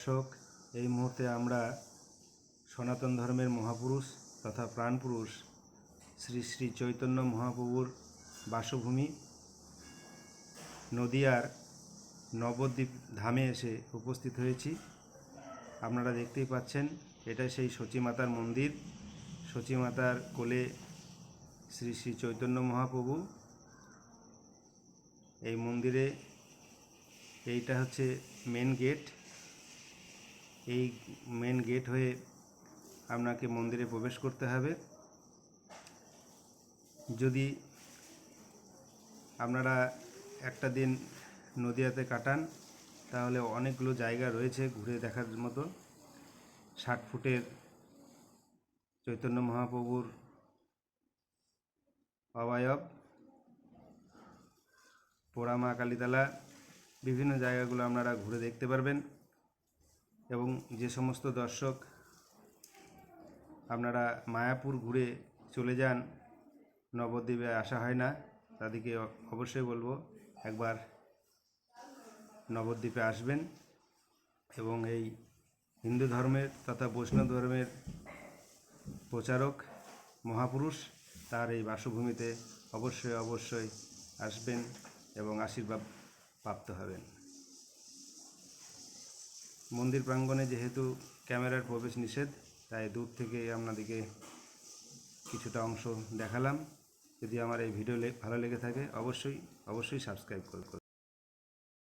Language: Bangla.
দর্শক, এই মুহূর্তে আমরা সনাতন ধর্মের মহাপুরুষ তথা প্রাণপুরুষ শ্রী শ্রী চৈতন্য মহাপ্রভুর বাসভূমি নদিয়ার নবদ্বীপ ধামে এসে উপস্থিত হয়েছি। আপনারা দেখতেই পাচ্ছেন, এটা সেই সচিমাতার মন্দির। সচিমাতার কোলে শ্রী শ্রী চৈতন্য মহাপ্রভু। এই মন্দিরে এইটা হচ্ছে মেন গেট এই মেন গেট হয়ে আপনাকে মন্দিরে প্রবেশ করতে হবে। যদি আপনারা একটা দিন নদিয়াতে কাটান, তাহলে অনেকগুলো জায়গা রয়েছে ঘুরে দেখার মতো। ষাট ফুটের চৈতন্য মহাপ্রভুর অবয়ব পোড়ামা কালীতলা, বিভিন্ন জায়গাগুলো আপনারা ঘুরে দেখতে পারবেন। এবং যে সমস্ত দর্শক আপনারা মায়াপুর ঘুরে চলে যান, নবদ্বীপে আসা হয় না, তাদেরকে অবশ্যই বলব একবার নবদ্বীপে আসবেন এবং এই হিন্দু ধর্মের তথা বৈষ্ণব ধর্মের প্রচারক মহাপুরুষ তার এই বাসভূমিতে অবশ্যই অবশ্যই আসবেন এবং আশীর্বাদ প্রাপ্ত হবেন। মন্দির প্রাঙ্গণে যেহেতু ক্যামেরার প্রবেশ নিষেধ, তাই দূর থেকে আপনাদেরকে কিছুটা অংশ দেখালাম। যদি আমার এই ভিডিও ভালো লেগে থাকে, অবশ্যই অবশ্যই সাবস্ক্রাইব করুন